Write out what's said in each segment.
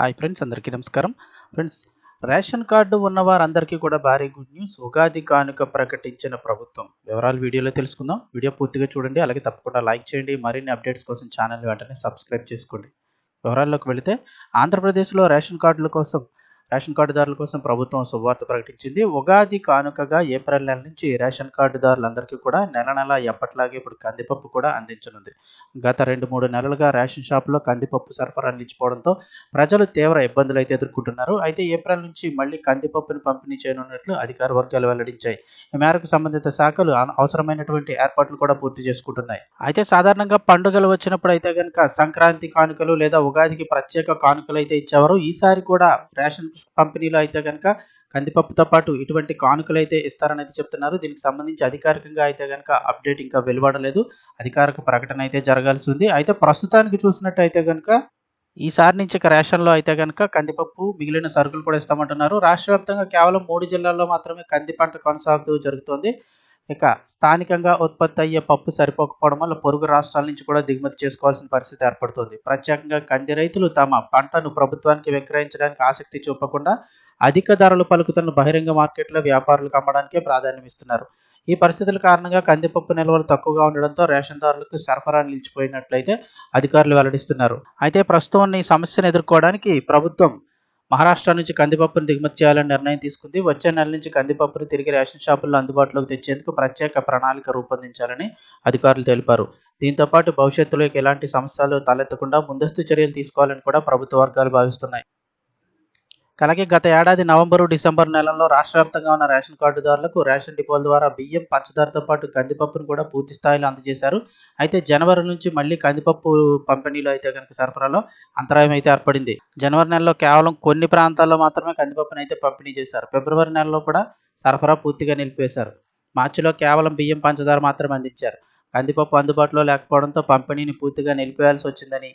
Hi friends అందరికీ నమస్కారం. Friends ration card ఉన్న వారందరికీ కూడా భారీ గుడ్ న్యూస్. ఉగాది కానుక ప్రకటించిన ప్రభుత్వం. వివరాలు వీడియోలో తెలుసుకుందాం. వీడియో పూర్తిగా చూడండి. అలాగే తప్పకుండా లైక్ చేయండి. మరిన్ని అప్డేట్స్ కోసం ఛానల్ వెంటనే సబ్స్క్రైబ్ చేసుకోండి. వివరాల్లోకి వెళితే ఆంధ్రప్రదేశ్లో రేషన్ కార్డుల కోసం రేషన్ కార్డుదారుల కోసం ప్రభుత్వం శుభవార్త ప్రకటించింది. ఉగాది కానుకగా ఏప్రిల్ నెల నుంచి రేషన్ కార్డుదారులందరికీ కూడా నెల నెల ఎప్పట్లాగే ఇప్పుడు కందిపప్పు కూడా అందించనుంది. గత రెండు మూడు నెలలుగా రేషన్ షాపులో కందిపప్పు సరఫరా నిలిచిపోవడంతో ప్రజలు తీవ్ర ఇబ్బందులు అయితే ఎదుర్కొంటున్నారు. అయితే ఏప్రిల్ నుంచి మళ్ళీ కందిపప్పును పంపిణీ చేయనున్నట్లు అధికార వర్గాలు వెల్లడించాయి. ఈ మేరకు సంబంధిత శాఖలు అవసరమైనటువంటి ఏర్పాట్లు కూడా పూర్తి చేసుకుంటున్నాయి. అయితే సాధారణంగా పండుగలు వచ్చినప్పుడు అయితే కనుక సంక్రాంతి కానుకలు లేదా ఉగాదికి ప్రత్యేక కానుకలు అయితే ఇచ్చేవారు. ఈసారి కూడా రేషన్ పంపిణీలో అయితే కనుక కందిపప్పుతో పాటు ఇటువంటి కానుకలు అయితే ఇస్తారనేది చెప్తున్నారు. దీనికి సంబంధించి అధికారికంగా అయితే కనుక అప్డేట్ ఇంకా వెలువడలేదు. అధికారిక ప్రకటన అయితే జరగాల్సి ఉంది. అయితే ప్రస్తుతానికి చూసినట్టయితే కనుక ఈసారి నుంచి ఇక రేషన్లో అయితే కనుక కందిపప్పు మిగిలిన సరుకులు కూడా ఇస్తామంటున్నారు. రాష్ట్ర వ్యాప్తంగా కేవలం మూడు జిల్లాల్లో మాత్రమే కంది పంట కొనసాగుతూ జరుగుతోంది. ఇక స్థానికంగా ఉత్పత్తి అయ్యే పప్పు సరిపోకపోవడం వల్ల పొరుగు రాష్ట్రాల నుంచి కూడా దిగుమతి చేసుకోవాల్సిన పరిస్థితి ఏర్పడుతుంది. ప్రత్యేకంగా కంది రైతులు తమ పంటను ప్రభుత్వానికి విక్రయించడానికి ఆసక్తి చూపకుండా అధిక ధరలు పలుకుతున్న బహిరంగ మార్కెట్లో వ్యాపారులకు అమ్మడానికే ప్రాధాన్యం ఇస్తున్నారు. ఈ పరిస్థితుల కారణంగా కందిపప్పు నిల్వలు తక్కువగా ఉండడంతో రేషన్ దారులకు సరఫరా నిలిచిపోయినట్లయితే అధికారులు వెల్లడిస్తున్నారు. అయితే ప్రస్తుతం ఉన్న ఈ సమస్యను ఎదుర్కోవడానికి ప్రభుత్వం మహారాష్ట్ర నుంచి కందిపప్పును దిగుమతి చేయాలని నిర్ణయం తీసుకుంది. వచ్చే నెల నుంచి కందిపప్పును తిరిగి రేషన్ షాపుల్లో అందుబాటులోకి తెచ్చేందుకు ప్రత్యేక ప్రణాళిక రూపొందించాలని అధికారులు తెలిపారు. దీంతో పాటు భవిష్యత్తులో ఎలాంటి సమస్యలు తలెత్తకుండా ముందస్తు చర్యలు తీసుకోవాలని కూడా ప్రభుత్వ వర్గాలు భావిస్తున్నాయి. అలాగే గత ఏడాది నవంబరు డిసెంబర్ నెలల్లో రాష్ట్ర వ్యాప్తంగా ఉన్న రేషన్ కార్డుదారులకు రేషన్ డిపోల ద్వారా బియ్యం పంచదారతో పాటు కందిపప్పును కూడా పూర్తి స్థాయిలో అందజేశారు. అయితే జనవరి నుంచి మళ్ళీ కందిపప్పు పంపిణీలో అయితే కనుక సరఫరాలో అంతరాయం అయితే ఏర్పడింది. జనవరి నెలలో కేవలం కొన్ని ప్రాంతాల్లో మాత్రమే కందిపప్పును అయితే పంపిణీ చేశారు. ఫిబ్రవరి నెలలో కూడా సరఫరా పూర్తిగా నిలిపేశారు మార్చిలో కేవలం బియ్యం పంచదార మాత్రమే అందించారు. కందిపప్పు అందుబాటులో లేకపోవడంతో పంపిణీని పూర్తిగా నిలిపేయాల్సి వచ్చిందని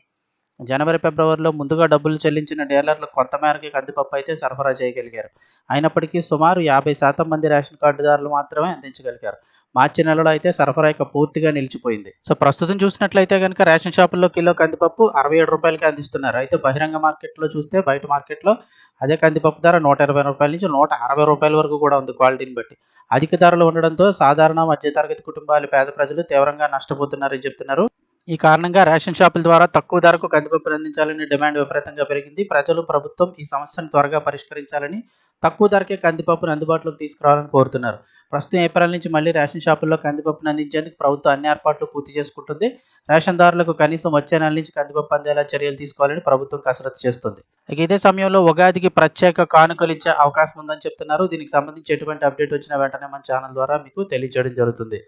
జనవరి ఫిబ్రవరిలో ముందుగా డబ్బులు చెల్లించిన డీలర్లు కొంతమేరకే కందిపప్పు అయితే సరఫరా చేయగలిగారు. అయినప్పటికీ సుమారు యాభై శాతం మంది రేషన్ కార్డుదారులు మాత్రమే అందించగలిగారు. మార్చి నెలలో అయితే సరఫరా ఇక పూర్తిగా నిలిచిపోయింది. సో ప్రస్తుతం చూసినట్లయితే కనుక రేషన్ షాపుల్లో కిలో కందిపప్పు అరవై ఏడు రూపాయలకి అందిస్తున్నారు. అయితే బహిరంగ మార్కెట్లో చూస్తే బయట మార్కెట్లో అదే కందిపప్పు ధర నూట ఇరవై రూపాయల నుంచి నూట అరవై రూపాయల వరకు కూడా ఉంది క్వాలిటీని బట్టి. అధిక ధరలు ఉండడంతో సాధారణ మధ్యతరగతి కుటుంబాలు పేద ప్రజలు తీవ్రంగా నష్టపోతున్నారని చెప్తున్నారు. ఈ కారణంగా రేషన్ షాపుల ద్వారా తక్కువ ధరకు కందిపప్పును అందించాలని డిమాండ్ విపరీతంగా పెరిగింది. ప్రజలు ప్రభుత్వం ఈ సమస్యను త్వరగా పరిష్కరించాలని తక్కువ ధరకే కందిపప్పును అందుబాటులోకి తీసుకురావాలని కోరుతున్నారు. ప్రస్తుతం ఏప్రిల్ నుంచి మళ్ళీ రేషన్ షాపుల్లో కందిపప్పును అందించేందుకు ప్రభుత్వం అన్ని ఏర్పాట్లు పూర్తి చేసుకుంటుంది. రేషన్దారులకు కనీసం వచ్చే నెల నుంచి కందిపప్పు అందేలా చర్యలు తీసుకోవాలని ప్రభుత్వం కసరత్తు చేస్తుంది. ఇక ఇదే సమయంలో ఉగాదికి ప్రత్యేక కానుకలు ఇచ్చే అవకాశం ఉందని చెప్తున్నారు. దీనికి సంబంధించి ఎటువంటి అప్డేట్ వచ్చిన వెంటనే మన ఛానల్ ద్వారా మీకు తెలియజేయడం జరుగుతుంది.